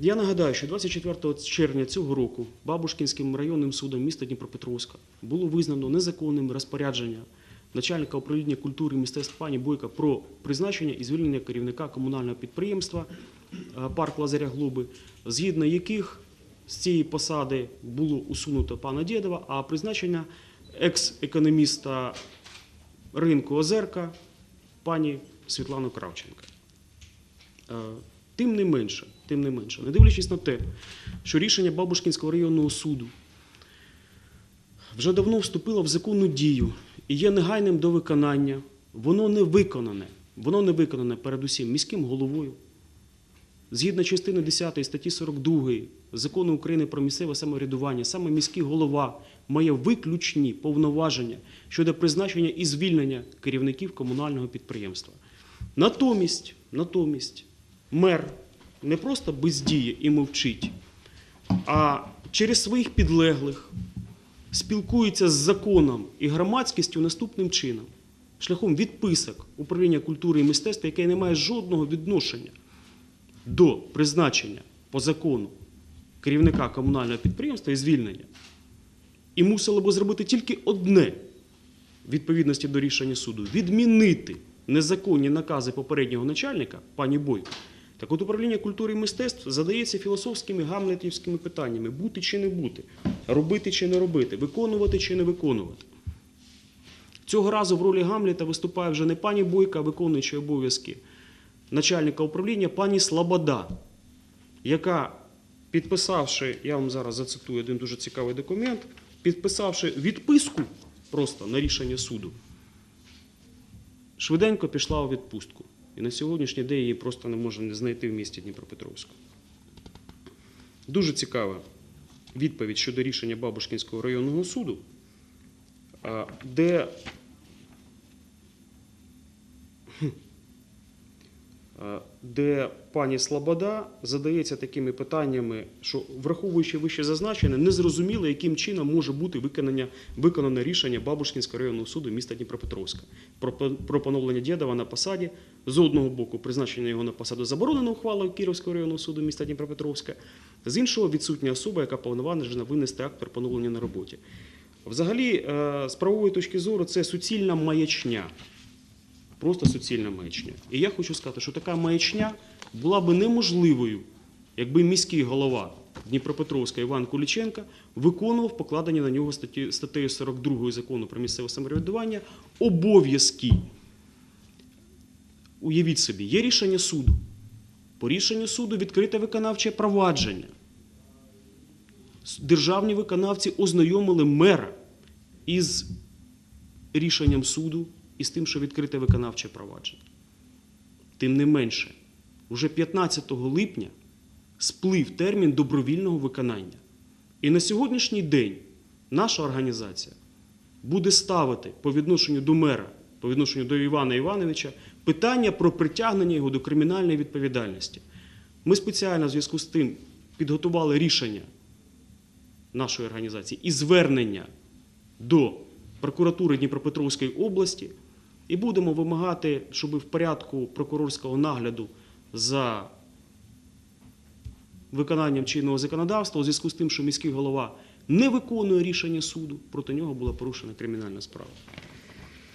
Я нагадаю, що 24 червня цього року Бабушкінським районним судом міста Дніпропетровська було визнано незаконним розпорядження начальника управління культури і мистецтв пані Бойка про призначення і звільнення керівника комунального підприємства е, парк Лазаря Глоби, згідно яких з цієї посади було усунуто пана Дєдова, а призначення екс-економіста ринку Озерка пані Світлану Кравченка. Е, Тим не менше, тим не менше, не дивлячись на те, що рішення Бабушкінського районного суду вже давно вступило в законну дію і є негайним до виконання, воно не виконане. Воно не виконане передусім міським головою. Згідно частини 10 статті 42 закону України про місцеве самоврядування, саме міський голова має виключні повноваження щодо призначення і звільнення керівників комунального підприємства. Натомість, натомість, мер не просто бездіє і мовчить, а через своїх підлеглих спілкується з законом і громадськістю наступним чином, шляхом відписок управління культури і мистецтва, яке не має жодного відношення до призначення по закону керівника комунального підприємства і звільнення, і мусило би зробити тільки одне відповідності до рішення суду відмінити незаконні накази попереднього начальника, пані Бойко. Так от управління культури і мистецтв задається філософськими гамлетівськими питаннями: бути чи не бути, робити чи не робити, виконувати чи не виконувати. Цього разу в ролі Гамлета виступає вже не пані Бойка, а виконуючий обов'язки начальника управління пані Слобода, яка, підписавши, я вам зараз зацитую один дуже цікавий документ, підписавши відписку просто на рішення суду, швиденько пішла у відпустку. І на сьогоднішній день її просто не можна знайти в місті Дніпропетровську. Дуже цікава відповідь щодо рішення Бабушкінського районного суду, де де пані Слобода задається такими питаннями, що враховуючи вище зазначене, не зрозуміло, яким чином може бути виконання, виконане рішення Бабушкінського районного суду міста Дніпропетровська про, про поновлення Дєдова на посаді. З одного боку, призначення його на посаду заборонено ухвалою Кіровського районного суду міста Дніпропетровська, з іншого відсутня особа, яка повноважена винести акт про поновлення на роботі. Взагалі, е, з правової точки зору, це суцільна маячня. Просто суцільна маячня. І я хочу сказати, що така маячня була би неможливою, якби міський голова Дніпропетровська Іван Куліченко виконував покладені на нього статтею 42 закону про місцеве самоврядування обов'язки. Уявіть собі, є рішення суду. По рішенню суду відкрите виконавче провадження. Державні виконавці ознайомили мера із рішенням суду і з тим, що відкрите виконавче провадження. Тим не менше, уже 15 липня сплив термін добровільного виконання. І на сьогоднішній день наша організація буде ставити по відношенню до мера, по відношенню до Івана Івановича питання про притягнення його до кримінальної відповідальності. Ми спеціально в зв'язку з тим підготували рішення нашої організації і звернення до прокуратури Дніпропетровської області і будемо вимагати, щоб в порядку прокурорського нагляду за виконанням чинного законодавства у зв'язку з тим, що міський голова не виконує рішення суду, проти нього була порушена кримінальна справа.